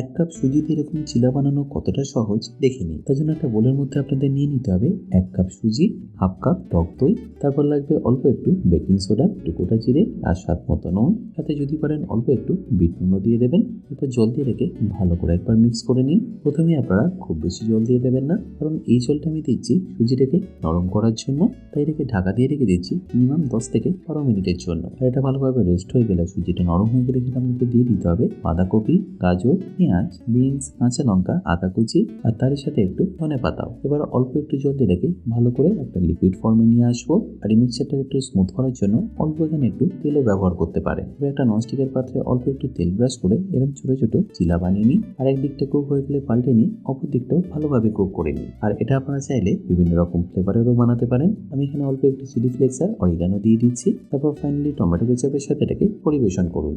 এক কাপ সুজিতে এরকম চিলা বানানো কতটা সহজ দেখে নিই তার জন্য একটা বোলের মধ্যে আপনাদের নিয়ে নিতে হবে এক কাপ সুজি, হাফ কাপ টক দই, তারপর লাগবে অল্প একটু বেকিং সোডা গোটা জিরে আর স্বাদ মতো নুন। সাথে যদি পারেন অল্প একটু বিট নুনও দিয়ে দেবেন। এরপর জল দিয়ে রেখে ভালো করে একবার মিক্স করে নিন। প্রথমে আপনারা খুব বেশি জল দিয়ে দেবেন না, কারণ এই জলটা আমি দিচ্ছি সুজিটাকে নরম করার জন্য। তাই রেখে ঢাকা দিয়ে রেখে দিচ্ছি মিনিমাম দশ থেকে বারো মিনিটের জন্য। আর এটা ভালোভাবে রেস্ট হয়ে গেলে সুজিটা নরম হয়ে গেলে সেটা আমাকে দিয়ে দিতে হবে বাঁধাকপি, গাজর পেঁয়াজ, বিনস, কাঁচা লঙ্কা, আদা কুচি আর তার সাথে একটু ধনে পাতাও। এবার অল্প একটু জল দিয়ে রেখে ভালো করে একটা লিকুইড ফর্মে নিয়ে আসব আর এই মিক্সচারটাকে একটু স্মুথ করার জন্য অল্প এখানে একটু তেলও ব্যবহার করতে পারেন। এবার একটা ননস্টিকের পাত্রে অল্প একটু তেল ব্রাশ করে এরকম ছোট ছোট চিলা বানিয়ে নিই আর এক দিকটা কুক হয়ে গেলে পাল্টে নিই, অপর দিকটাও ভালোভাবে কুক করে নিই। আর এটা আপনারা চাইলে বিভিন্ন রকম ফ্লেভারেরও বানাতে পারেন। আমি এখানে অল্প একটু চিলি ফ্লেক্স আর অরিগানো দিয়ে দিচ্ছি। তারপর ফাইনালি টমেটো কেচাপের সাথে এটাকে পরিবেশন করুন।